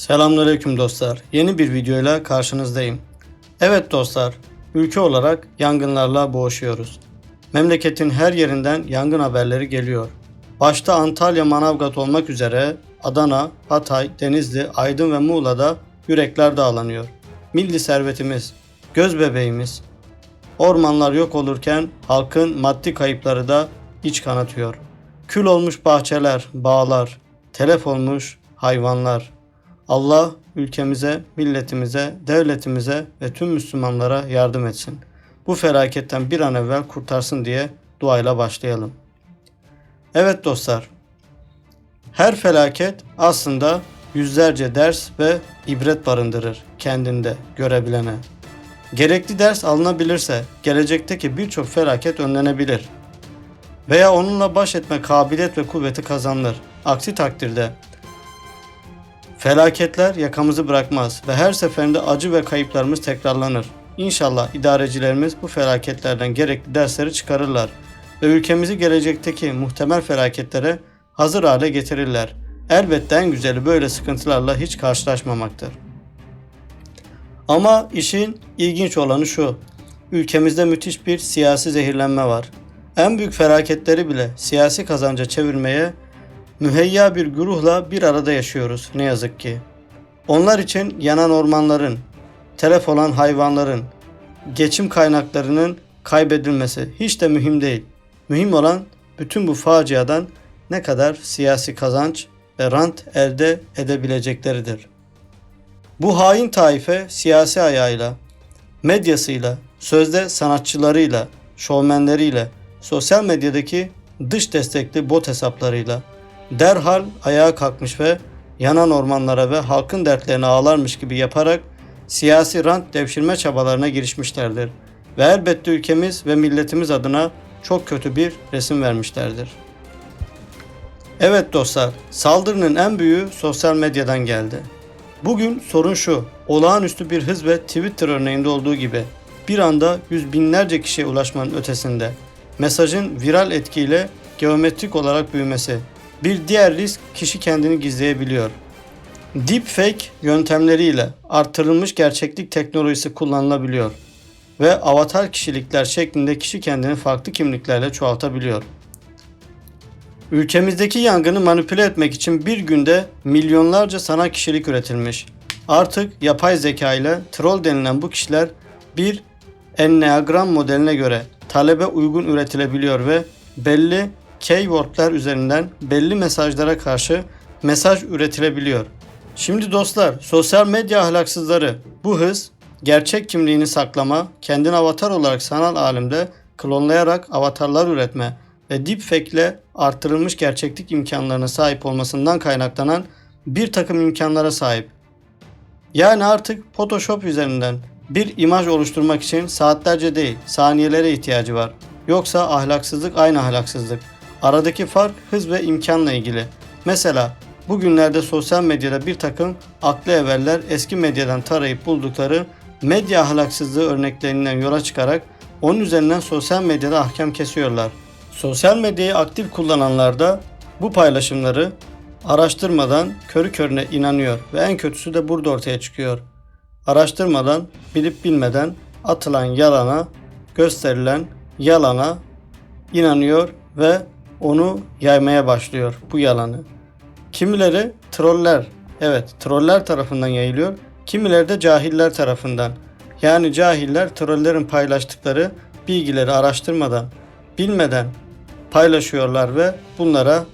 Selamünaleyküm dostlar. Yeni bir videoyla karşınızdayım. Evet dostlar, ülke olarak yangınlarla boğuşuyoruz. Memleketin her yerinden yangın haberleri geliyor. Başta Antalya, Manavgat olmak üzere Adana, Hatay, Denizli, Aydın ve Muğla'da yürekler dağlanıyor. Milli servetimiz, göz bebeğimiz. Ormanlar yok olurken halkın maddi kayıpları da iç kanatıyor. Kül olmuş bahçeler, bağlar, telef olmuş hayvanlar. Allah ülkemize, milletimize, devletimize ve tüm Müslümanlara yardım etsin. Bu felaketten bir an evvel kurtarsın diye duayla başlayalım. Evet dostlar, her felaket aslında yüzlerce ders ve ibret barındırır kendinde görebilene. Gerekli ders alınabilirse gelecekteki birçok felaket önlenebilir. Veya onunla baş etme kabiliyet ve kuvveti kazanılır. Aksi takdirde Felaketler yakamızı bırakmaz ve her seferinde acı ve kayıplarımız tekrarlanır. İnşallah idarecilerimiz bu felaketlerden gerekli dersleri çıkarırlar ve ülkemizi gelecekteki muhtemel felaketlere hazır hale getirirler. Elbette en güzeli böyle sıkıntılarla hiç karşılaşmamaktır. Ama işin ilginç olanı şu. Ülkemizde müthiş bir siyasi zehirlenme var. En büyük felaketleri bile siyasi kazanca çevirmeye müheyya bir güruhla bir arada yaşıyoruz ne yazık ki. Onlar için yanan ormanların, telef olan hayvanların, geçim kaynaklarının kaybedilmesi hiç de mühim değil. Mühim olan bütün bu faciadan ne kadar siyasi kazanç ve rant elde edebilecekleridir. Bu hain taife siyasi ayağıyla, medyasıyla, sözde sanatçılarıyla, şovmenleriyle, sosyal medyadaki dış destekli bot hesaplarıyla derhal ayağa kalkmış ve yanan ormanlara ve halkın dertlerine ağlarmış gibi yaparak siyasi rant devşirme çabalarına girişmişlerdir. Ve elbette ülkemiz ve milletimiz adına çok kötü bir resim vermişlerdir. Evet dostlar, saldırının en büyüğü sosyal medyadan geldi. Bugün sorun şu, olağanüstü bir hız ve Twitter örneğinde olduğu gibi bir anda yüz binlerce kişiye ulaşmanın ötesinde mesajın viral etkiyle geometrik olarak büyümesi. Bir diğer risk kişi kendini gizleyebiliyor. Deepfake yöntemleriyle artırılmış gerçeklik teknolojisi kullanılabiliyor ve avatar kişilikler şeklinde kişi kendini farklı kimliklerle çoğaltabiliyor. Ülkemizdeki yangını manipüle etmek için bir günde milyonlarca sanal kişilik üretilmiş. Artık yapay zeka ile troll denilen bu kişiler bir enneagram modeline göre talebe uygun üretilebiliyor ve belli keywordler üzerinden belli mesajlara karşı mesaj üretilebiliyor. Şimdi dostlar, sosyal medya ahlaksızları bu hız gerçek kimliğini saklama, kendini avatar olarak sanal alemde klonlayarak avatarlar üretme ve deepfake ile artırılmış gerçeklik imkanlarına sahip olmasından kaynaklanan bir takım imkanlara sahip. Yani artık Photoshop üzerinden bir imaj oluşturmak için saatlerce değil, saniyelere ihtiyacı var. Yoksa ahlaksızlık aynı ahlaksızlık. Aradaki fark hız ve imkanla ilgili. Mesela bugünlerde sosyal medyada bir takım aklı evveller eski medyadan tarayıp buldukları medya ahlaksızlığı örneklerinden yola çıkarak onun üzerinden sosyal medyada ahkam kesiyorlar. Sosyal medyayı aktif kullananlar da bu paylaşımları araştırmadan körü körüne inanıyor ve en kötüsü de burada ortaya çıkıyor. Araştırmadan, bilip bilmeden atılan yalana, gösterilen yalana inanıyor ve onu yaymaya başlıyor bu yalanı. Kimileri troller, evet troller tarafından yayılıyor. Kimileri de cahiller tarafından. Yani cahiller trollerin paylaştıkları bilgileri araştırmadan, bilmeden paylaşıyorlar ve bunlara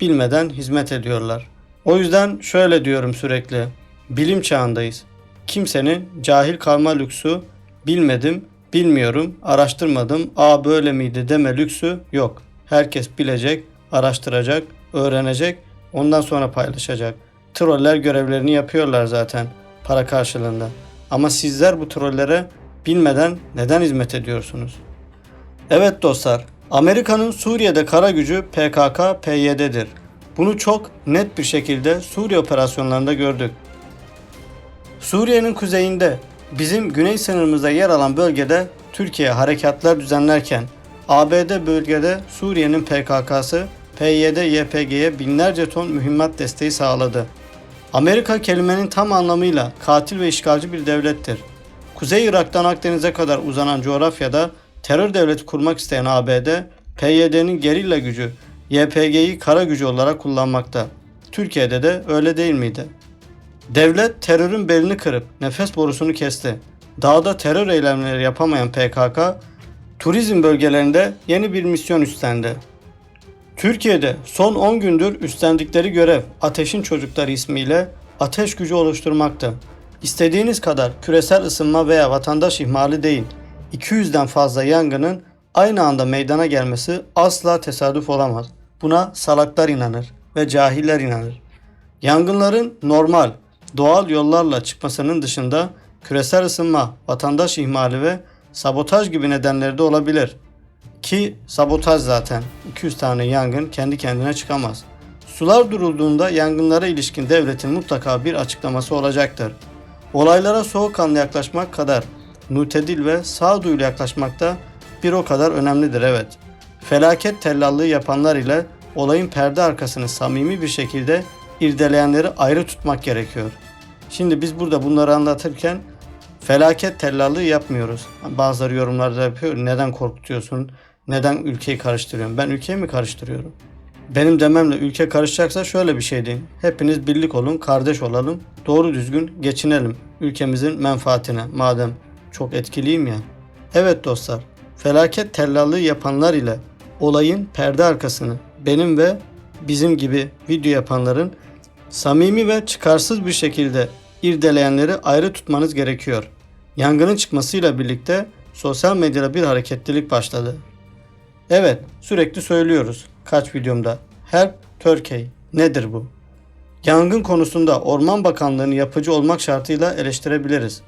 bilmeden hizmet ediyorlar. O yüzden şöyle diyorum sürekli. Bilim çağındayız. Kimsenin cahil kalma lüksü bilmedim, bilmiyorum, araştırmadım, a böyle miydi deme lüksü yok. Herkes bilecek, araştıracak, öğrenecek, ondan sonra paylaşacak. Troller görevlerini yapıyorlar zaten para karşılığında. Ama sizler bu trollere bilmeden neden hizmet ediyorsunuz? Evet dostlar, Amerika'nın Suriye'de kara gücü PKK, PYD'dir. Bunu çok net bir şekilde Suriye operasyonlarında gördük. Suriye'nin kuzeyinde bizim güney sınırımızda yer alan bölgede Türkiye harekatlar düzenlerken ABD bölgede Suriye'nin PKK'sı PYD-YPG'ye binlerce ton mühimmat desteği sağladı. Amerika kelimenin tam anlamıyla katil ve işgalci bir devlettir. Kuzey Irak'tan Akdeniz'e kadar uzanan coğrafyada terör devleti kurmak isteyen ABD, PYD'nin gerilla gücü YPG'yi kara gücü olarak kullanmakta. Türkiye'de de öyle değil miydi? Devlet terörün belini kırıp nefes borusunu kesti. Dağda terör eylemleri yapamayan PKK, turizm bölgelerinde yeni bir misyon üstlendi. Türkiye'de son 10 gündür üstlendikleri görev Ateşin Çocukları ismiyle ateş gücü oluşturmaktı. İstediğiniz kadar küresel ısınma veya vatandaş ihmali değil, 200'den fazla yangının aynı anda meydana gelmesi asla tesadüf olamaz. Buna salaklar inanır ve cahiller inanır. Yangınların normal, doğal yollarla çıkmasının dışında küresel ısınma, vatandaş ihmali ve sabotaj gibi nedenleri de olabilir. Ki sabotaj zaten 200 tane yangın kendi kendine çıkamaz. Sular durulduğunda yangınlara ilişkin devletin mutlaka bir açıklaması olacaktır. Olaylara soğukkanlı yaklaşmak kadar mütedil ve sağduyulu yaklaşmak da bir o kadar önemlidir evet. Felaket tellallığı yapanlar ile olayın perde arkasını samimi bir şekilde irdeleyenleri ayrı tutmak gerekiyor. Şimdi biz burada bunları anlatırken felaket tellallığı yapmıyoruz. Bazıları yorumlarda yapıyor. Neden korkutuyorsun? Neden ülkeyi karıştırıyorsun? Ben ülkeyi mi karıştırıyorum? Benim dememle ülke karışacaksa şöyle bir şey diyeyim. Hepiniz birlik olun, kardeş olalım, doğru düzgün geçinelim ülkemizin menfaatine madem çok etkiliyim ya. Evet dostlar, felaket tellallığı yapanlar ile olayın perde arkasını benim ve bizim gibi video yapanların samimi ve çıkarsız bir şekilde irdeleyenleri ayrı tutmanız gerekiyor. Yangının çıkmasıyla birlikte sosyal medyada bir hareketlilik başladı. Evet, sürekli söylüyoruz kaç videomda. Help Turkey. Nedir bu? Yangın konusunda Orman Bakanlığı'nı yapıcı olmak şartıyla eleştirebiliriz.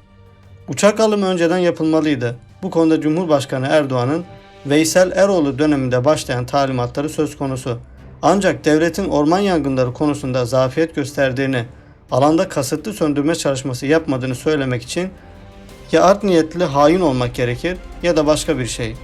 Uçak alımı önceden yapılmalıydı. Bu konuda Cumhurbaşkanı Erdoğan'ın Veysel Eroğlu döneminde başlayan talimatları söz konusu. Ancak devletin orman yangınları konusunda zafiyet gösterdiğini, alanda kasıtlı söndürme çalışması yapmadığını söylemek için ya art niyetli hain olmak gerekir ya da başka bir şey.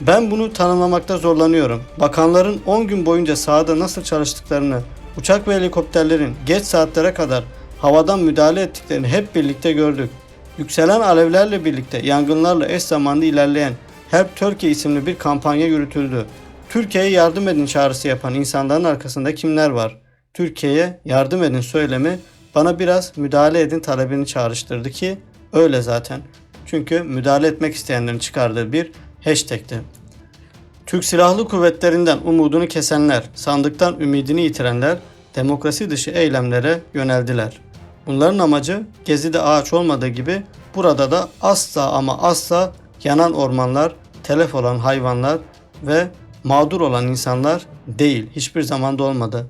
Ben bunu tanımlamakta zorlanıyorum. Bakanların 10 gün boyunca sahada nasıl çalıştıklarını, uçak ve helikopterlerin geç saatlere kadar havadan müdahale ettiklerini hep birlikte gördük. Yükselen alevlerle birlikte yangınlarla eş zamanlı ilerleyen Help Turkey isimli bir kampanya yürütüldü. Türkiye'ye yardım edin çağrısı yapan insanların arkasında kimler var? Türkiye'ye yardım edin söylemi bana biraz müdahale edin talebini çağrıştırdı ki öyle zaten. Çünkü müdahale etmek isteyenlerin çıkardığı bir hashtag'ti. Türk Silahlı Kuvvetlerinden umudunu kesenler, sandıktan ümidini yitirenler demokrasi dışı eylemlere yöneldiler. Bunların amacı Gezi'de ağaç olmadığı gibi burada da asla ama asla yanan ormanlar, telef olan hayvanlar ve mağdur olan insanlar değil. Hiçbir zamanda olmadı.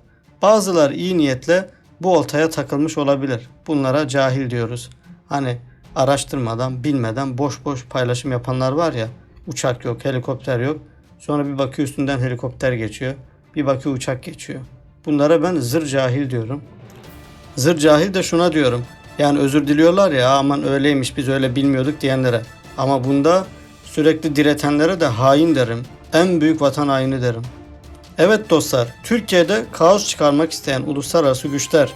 Bazılar iyi niyetle bu oltaya takılmış olabilir. Bunlara cahil diyoruz. Hani araştırmadan, bilmeden boş boş paylaşım yapanlar var ya. Uçak yok, helikopter yok. Sonra bir bakıyor üstünden helikopter geçiyor. Bir bakıyor uçak geçiyor. Bunlara ben zır cahil diyorum. Zır cahil de şuna diyorum. Yani özür diliyorlar ya aman öyleymiş biz öyle bilmiyorduk diyenlere. Ama bunda sürekli diretenlere de hain derim. En büyük vatan haini derim. Evet dostlar, Türkiye'de kaos çıkarmak isteyen uluslararası güçler,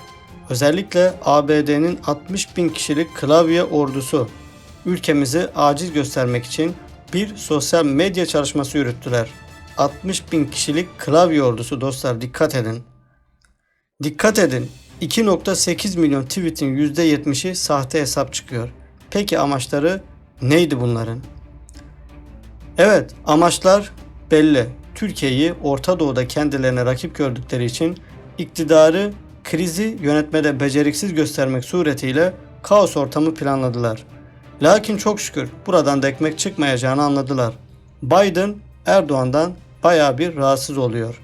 özellikle ABD'nin 60 bin kişilik klavye ordusu, ülkemizi aciz göstermek için bir sosyal medya çalışması yürüttüler. 60 bin kişilik klavye ordusu dostlar dikkat edin. Dikkat edin. 2.8 milyon tweetin %70'i sahte hesap çıkıyor. Peki amaçları neydi bunların? Evet, amaçlar belli. Türkiye'yi Orta Doğu'da kendilerine rakip gördükleri için iktidarı krizi yönetmede beceriksiz göstermek suretiyle kaos ortamı planladılar. Lakin çok şükür buradan da ekmek çıkmayacağını anladılar. Biden Erdoğan'dan baya bir rahatsız oluyor.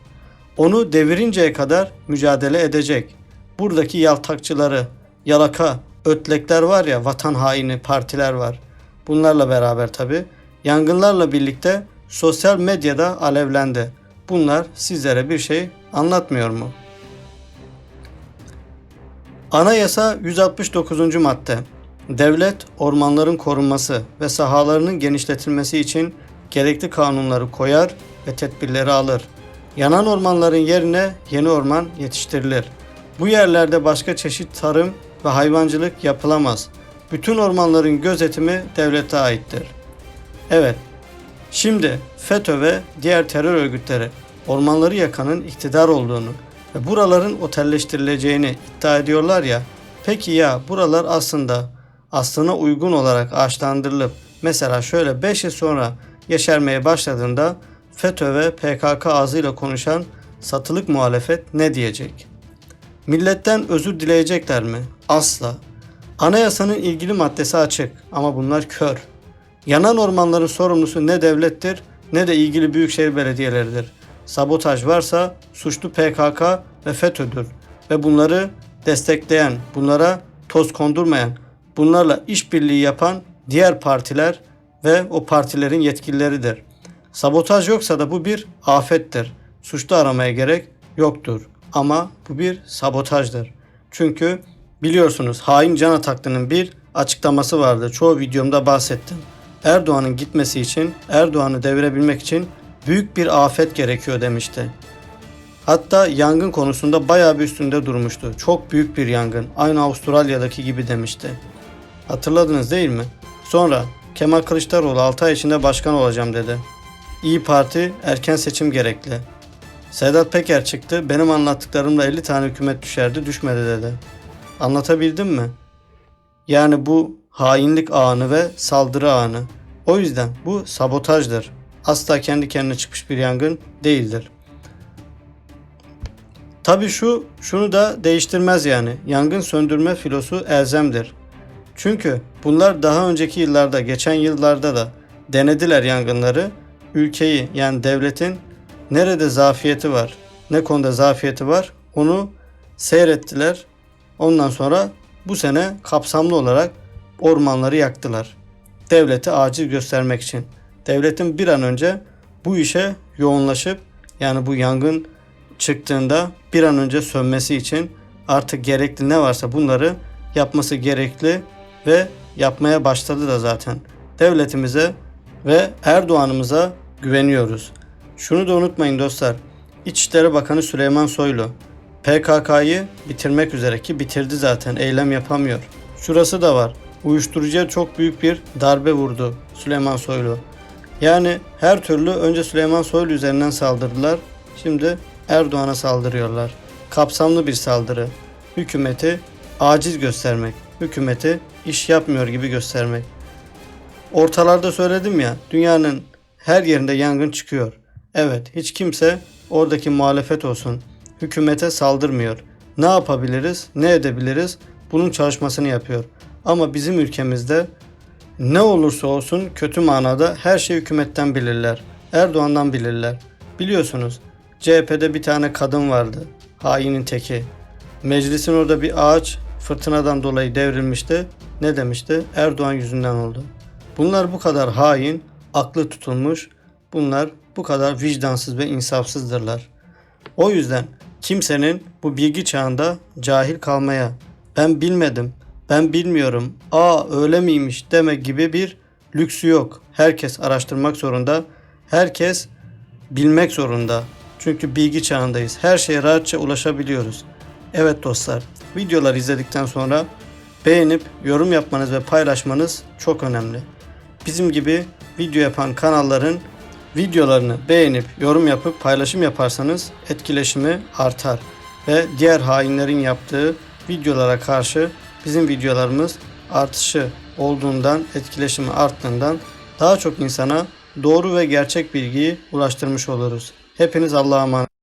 Onu devirinceye kadar mücadele edecek. Buradaki yaltakçıları, yalaka, ötlekler var ya vatan haini partiler var. Bunlarla beraber tabi yangınlarla birlikte sosyal medyada alevlendi. Bunlar sizlere bir şey anlatmıyor mu? Anayasa 169. madde Devlet ormanların korunması ve sahalarının genişletilmesi için gerekli kanunları koyar ve tedbirleri alır. Yanan ormanların yerine yeni orman yetiştirilir. Bu yerlerde başka çeşit tarım ve hayvancılık yapılamaz. Bütün ormanların gözetimi devlete aittir. Evet, şimdi FETÖ ve diğer terör örgütleri ormanları yakanın iktidar olduğunu ve buraların otelleştirileceğini iddia ediyorlar ya. Peki ya buralar aslında aslına uygun olarak ağaçlandırılıp mesela şöyle 5 yıl sonra yeşermeye başladığında FETÖ ve PKK ağzıyla konuşan satılık muhalefet ne diyecek? Milletten özür dileyecekler mi? Asla. Anayasanın ilgili maddesi açık ama bunlar kör. Yanan ormanların sorumlusu ne devlettir ne de ilgili büyükşehir belediyeleridir. Sabotaj varsa suçlu PKK ve FETÖ'dür ve bunları destekleyen, bunlara toz kondurmayan, bunlarla işbirliği yapan diğer partiler ve o partilerin yetkilileridir. Sabotaj yoksa da bu bir afettir. Suçlu aramaya gerek yoktur. Ama bu bir sabotajdır. Çünkü biliyorsunuz hain Can Ataklı'nın bir açıklaması vardı. Çoğu videomda bahsettim. Erdoğan'ın gitmesi için, Erdoğan'ı devirebilmek için büyük bir afet gerekiyor demişti. Hatta yangın konusunda bayağı bir üstünde durmuştu. Çok büyük bir yangın. Aynı Avustralya'daki gibi demişti. Hatırladınız değil mi? Sonra Kemal Kılıçdaroğlu 6 ay içinde başkan olacağım dedi. İyi Parti erken seçim gerekli. Sedat Peker çıktı. Benim anlattıklarımla 50 tane hükümet düşerdi, düşmedi dedi. Anlatabildim mi? Yani bu hainlik anı ve saldırı anı. O yüzden bu sabotajdır. Asla kendi kendine çıkmış bir yangın değildir. Tabii şu şunu da değiştirmez yani. Yangın söndürme filosu elzemdir. Çünkü bunlar daha önceki yıllarda, geçen yıllarda da denediler yangınları. Ülkeyi yani devletin nerede zafiyeti var, ne konuda zafiyeti var onu seyrettiler. Ondan sonra bu sene kapsamlı olarak ormanları yaktılar. Devleti acil göstermek için. Devletin bir an önce bu işe yoğunlaşıp yani bu yangın çıktığında bir an önce sönmesi için artık gerekli ne varsa bunları yapması gerekli ve yapmaya başladı da zaten. Devletimize ve Erdoğan'ımıza güveniyoruz. Şunu da unutmayın dostlar. İçişleri Bakanı Süleyman Soylu PKK'yı bitirmek üzere ki bitirdi zaten eylem yapamıyor. Şurası da var. Uyuşturucuya çok büyük bir darbe vurdu Süleyman Soylu. Yani her türlü önce Süleyman Soylu üzerinden saldırdılar. Şimdi Erdoğan'a saldırıyorlar. Kapsamlı bir saldırı. Hükümeti aciz göstermek. Hükümeti iş yapmıyor gibi göstermek. Ortalarda söyledim ya dünyanın her yerinde yangın çıkıyor. Evet hiç kimse oradaki muhalefet olsun hükümete saldırmıyor. Ne yapabiliriz, ne edebiliriz bunun çalışmasını yapıyor. Ama bizim ülkemizde ne olursa olsun kötü manada her şey hükümetten bilirler. Erdoğan'dan bilirler. Biliyorsunuz CHP'de bir tane kadın vardı. Hainin teki. Meclisin orada bir ağaç fırtınadan dolayı devrilmişti. Ne demişti? Erdoğan yüzünden oldu. Bunlar bu kadar hain, aklı tutulmuş. Bunlar bu kadar vicdansız ve insafsızdırlar. O yüzden kimsenin bu bilgi çağında cahil kalmaya, ben bilmedim, ben bilmiyorum, aa öyle miymiş demek gibi bir lüksü yok. Herkes araştırmak zorunda, herkes bilmek zorunda. Çünkü bilgi çağındayız. Her şeye rahatça ulaşabiliyoruz. Evet dostlar, videolar izledikten sonra beğenip yorum yapmanız ve paylaşmanız çok önemli. Bizim gibi video yapan kanalların videolarını beğenip yorum yapıp paylaşım yaparsanız etkileşimi artar ve diğer hainlerin yaptığı videolara karşı bizim videolarımız artışı olduğundan, etkileşimi arttığından daha çok insana doğru ve gerçek bilgiyi ulaştırmış oluruz. Hepiniz Allah'a emanet